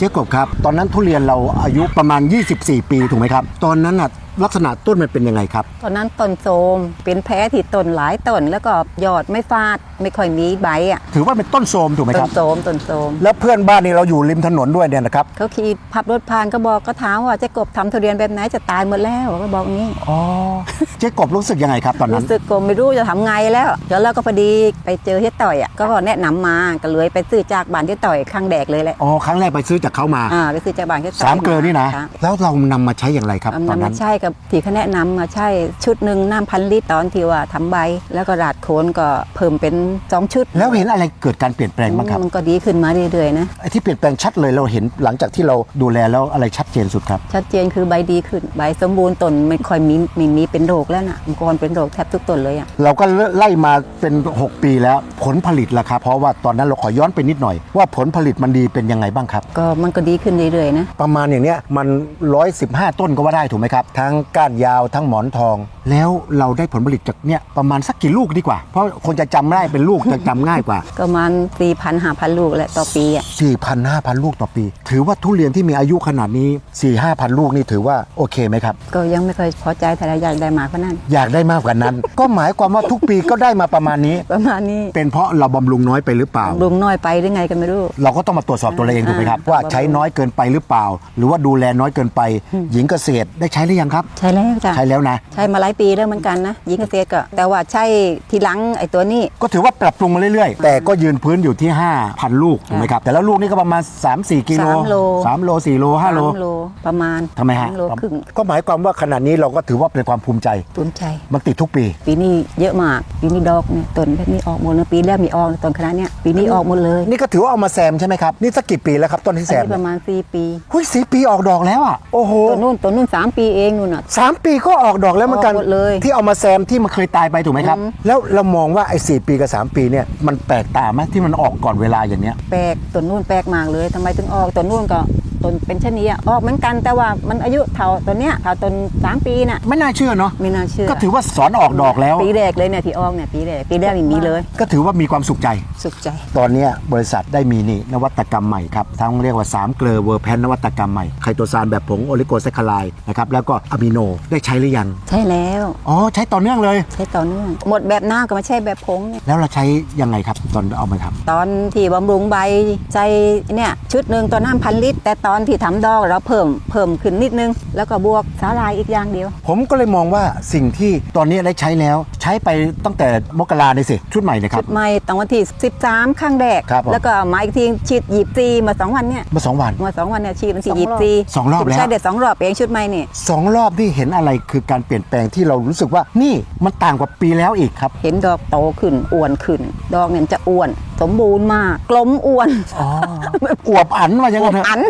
เจ๊กบครับ ตอนนั้นทุเรียนเราอายุประมาณ 24 ปีถูกไหมครับ ตอนนั้นน่ะ ลักษณะต้นมันเป็นยังไงครับ ตอนนั้นต้นโทรมเป็นแพ้ที่ต้นหลายต้นแล้วก็ยอดไม่ฟาดไม่ค่อยมีใบอะถือว่าเป็นต้นโทรมถูกไหมต้ครันบโทรมต้นโทรมแล้วเพื่อนบ้านนี่เราอยู่ริมถนนด้วยเนี่ยนะครับเขาขี่ขับรถผ่านก็บอกก็ถามว่าเจะกบทำทุเรียนแบบไหนจะตายหมดแล้วก็บอกงี้ อ๋อเจ๊กบรู้สึกยังไงครับตอนนั้นรู้สึกก็ไม่รู้จะทำไงแล้วแล้วเราก็พอดีไปเจอเฮ็ดต่อยอะก็แนะนำมาก็เลยไปซื้อจากบ้านเฮ็ดต่อยข้างแดกเลยแหละอ๋อครั้งแรกไปซื้อจากเขามาอ่าไปซื้อจากบ้านเฮ็ดต่อยสามเกลือนี่นะค่แล้วเรานำมาใช้อย่างไรครับเอาตอนนำนั้มาน ใช่กับที่เขาแนะนำมาใช่ชุดหนึ่งน้ำพันลิตรตอนที่ว่าทำใบ แล้วก็ราดโคนก็เพิ่มเป็นสองชุด แล้วเห็นอะไรเกิดการเปลี่ยนแปลงบ้างครับมันก็ดีขึ้นมาเรื่อยๆนะไอ้ที่เปลี่ยนแปลงชัดเลยเราเห็นหลังจากที่เราดูแลแล้วอะไรชัดเจนสุดครับ ชัดเจนคือใบดีขึ้นใบสมบูรณ์ต้นไม่ค่อยมีไม่มีเป็นโรคแล้วนะมังกรเป็นโรคแทบทุกต้นเลยอะเราก็ไล่มาเป็น 6 ปีแล้วผลผลิตล่ะครับเพราะว่าตอนนั้นเราขอย้อนไปนิดหน่อย ว่าผลผลิตมันดีเป็นยังไงบ้างครับ ก็มันก็ดีขึ้นเรื่อยๆนะประมาณอย่างเนี้ยมัน 115 ต้นก็ว่าได้ถูกไหมครับทั้งก้านยาวทั้งหมอนทอง แล้วเราได้ผลผลิตจากเนี่ยประมาณสักกี่ลูกดีกว่า เพราะคนจะจำได้เป็นลูกจะจำง่ายกว่าก็ประมาณสี่พันห้าพันลูกแหละต่อปีอะ 4,000 5,000 ลูกต่อปี ถือว่าทุเรียนที่มีอายุขนาดนี้ 4 5,000 ลูกนี่ถือว่าโอเคไหมครับ ก็ยังไม่เคยพอใจแต่ละอยากได้มากกว่านั้น อยากได้มากกว่านั้น ก็หมายความว่าทุกปีก็ได้มาประมาณนี้ ประมาณนี้เป็นเพราะเราบำรุงน้อยไปหรือเปล่า ลุงน้อยไปหรือไงก็ไม่รู้ เราก็ต้องมาตรวจสอบตัวเราเองถูกไหมครับ อ่า ว่าใช้น้อยเกินไปหรือเปล่า หรือว่าดูแลน้อยเกินไป หญิงเกษตรได้ใช้หรือยังครับใช่แล้วจ้ะใช้แล้วนะ ใช้มาหลายปีแล้วเหมือนกันนะยิงเกษตรก็ แต่ว่าใช่ทีหลังไอ้ตัวนี้ ก็ถือว่าปรับปรุงมาเรื่อยๆ แต่ก็ยืนพื้นอยู่ที่ 5,000 ลูกถูกไหมครับ แต่แล้วลูกนี่ก็ประมาณ 3-4 กิโลสามโล3โล4โล5โลสามโลประมาณทำไมฮะสาโลครึ่งก็หมายความว่าขนาดนี้เราก็ถือว่าเป็นความภูมิใจ ภูมิใจ มันติดทุกปี ปีนี้เยอะมาก ปีนี้ดอกเนี่ยต้นแบบนี้ออกหมดเลยปีแรกมีออกต้นคณะเนี้ยปีนี้ออกหมดเลย นี่ก็ถือว่าเอามาแซมใช่ไหมครับ นี่สักกี่ปีแล้วครับต้นที่อัแซนมนี้ประมาณ4ปีหุ้ยสีปีออกดอกแล้วอะโอ้โหตัวนู่นตัวนู่น3ปีเองนู่นน่ะ สามปีก็ออกดอกแล้วเหมือนกัน ออกหมดเลย ที่เอามาแซมที่มันเคยตายไปถูกไหมครับ แล้วเรามองว่าไอ้สปีกับ3ปีเนี่ยมันแปลกตาไหมที่มันออกก่อนเวลาอย่างเนี้ย แปลกต้นนู่นแปลกมากเลยทำไมถึงออกต้นนู่นก็ ต้นเป็นชะนีอะออกเหมือนกันแต่ว่ามันอายุเท่าต้นเนี้ยเท่าต้นสามปีน่ะไม่น่าเชื่อเนาะไม่น่าเชื่อก็ถือว่าสอนออกดอกแล้ว ปีแรกเลยเนี่ยที่ออกเนี่ยปีแรกปีแรกไม่มีเลย ก็ถือว่ามีความสุขใจ สุขใจ ตอนเนี้ยบริษัทได้มีนี่นวัตกรรมใหม่ครับทั้งเรียกว่า3เกลอเวอร์แพนนวัตกรรมใหม่ไคโตซานแบบผงโอลิโกแซคคาไลนะครับแล้วก็อะมิโนได้ใช้หรือยังใช่แล้วอ๋อใช้ต่อเนื่องเลย ใช้ต่อเนื่อง หมดแบบหน้าก็ไม่ใช่แบบผงเนี่ยแล้วเราใช้ยังไงครับตอนเอามาทำตอนที่บำรุงใบใจเนี่ยชุดหนึ่งตัวน้ำพันลิตรแต่ตอนที่ทำดอกเราเพิ่มเพิ่มขึ้นนิดนึง แล้วก็บวกสาลายอีกอย่างเดียว ผมก็เลยมองว่าสิ่งที่ตอนนี้ได้ใช้แล้ว ใช้ไปตั้งแต่มกราเนี่ยสิชุดใหม่นะครัชุบดใหม่ตอนวันที่ 13 ข้างแดกครับผมแล้วก็มาอีกทีฉีดหยิบซีมาสองวันเนี่ยเมื่อสองวันมาสองวันเนี่ยฉีดวันที่หยิบซีสองรอบแล้วใช่เด็ดสองรอบเองชุดใหม่นี่สองรอบที่เห็นอะไรคือการเปลี่ยนแปลงที่เรารู้สึกว่านี่มันต่างกว่าปีแล้วอีกครับ เห็นดอกโตขึ้นอ้วนขึ้น ดอกเนี่ยมันจะอ้วน สมบูรณ์มากกลมอ้วน อ๋ออวบอันว่าอย่างนั้นเถอวบอัอะน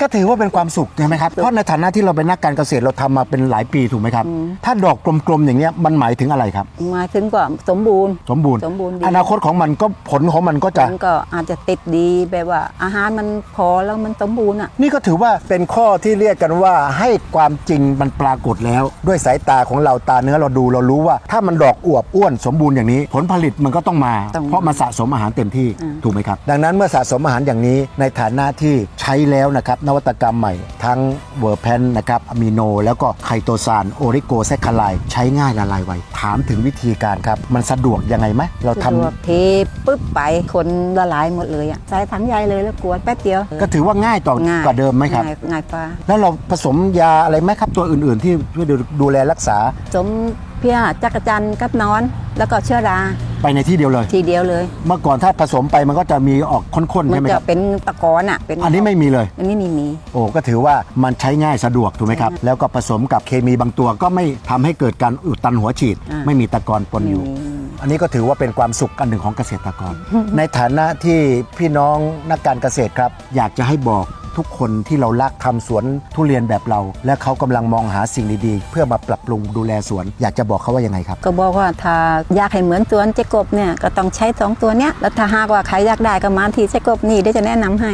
ก็ถือว่าเป็นความสุขใช่ไหมครับ เพราะในฐานะที่เราเป็นนักการเกษตรเราทำมาเป็นหลายปีถูกไหมครับ ถ้าดอกกลมๆอย่างเงี้ยมันหมายถึงอะไรครับมาถึงก็สมบูรณ์ สมบูรณ์ สมบูรณ์ดี อนาคตของมันก็ผลของมันก็จะ มันก็อาจจะติดดีแบบว่า อาหารมันพอแล้วมันสมบูรณ์อะ นี่ก็ถือว่าเป็นข้อที่เรียกกันว่าให้ความจริงมันปรากฏแล้ว ด้วยสายตาของเราตาเนื้อเราดูเรารู้ว่า ถ้ามันดอกอวบอ้วนสมบูรณ์อย่างนี้ ผลผลิตมันก็ต้องมา ต้องเพราะมันสะสมอาหารเต็มที่อืมถูกไหมครับ ดังนั้นเมื่อสะสมอาหารอย่างนี้ในฐานะที่ใช้แล้วนะครับนวัตกรรมใหม่ ทั้งเวอร์แพนนะครับอะมิโน แล้วก็ไคโตซานโอริโกแซคคาไลใช้ง่ายละลายไวถามถึงวิธีการครับ มันสะดวกยังไงไหมเราทำสะดวกเทปุ๊บไปคนละลายหมดเลยอะใส่ถังใหญ่เลยแล้วกวนแป๊บเดียว ก็ถือว่าง่ายต่อง่ายกว่าเดิมไหมครับง่ายง่ายฟ้าแล้วเราผสมยาอะไรไหมครับตัวอื่น ๆ ที่ช่วยดูดูแลรักษาสมเพียจักรจันทร์กับนอน แล้วก็เชื้อรา ไปในที่เดียวเลย ทีเดียวเลย เมื่อก่อนถ้าผสมไปมันก็จะมีออกข้นๆมัใช่ไหมจะครับ เป็นตะกอนอะ เป็นอันนี้ไม่มีเลย อันนี้มีมี โอ้ก็ถือว่ามันใช้ง่ายสะดวกถูกไหมครับ แล้วก็ผสมกับเคมีบางตัวก็ไม่ทำให้เกิดการอุดตันหัวฉีดไม่มีตะกอนปนอยู่มี อันนี้ก็ถือว่าเป็นความสุขอันหนึ่งของเกษตรกร ในฐานะที่พี่น้องนักการเกษตรครับ อยากจะให้บอก ทุกคนที่เรารักทำสวนทุเรียนแบบเรา และเขากำลังมองหาสิ่งดีๆ เพื่อมาปรับปรุงดูแลสวน อยากจะบอกเขาว่ายังไงครับ ก็บอกว่าถ้าอยากให้เหมือนสวนเจ๊กบเนี่ยก็ต้องใช้สองตัวเนี้ยแล้วถ้าหากว่าใครอยากได้ก็มาที่เจ๊กบนี่ได้จะแนะนำให้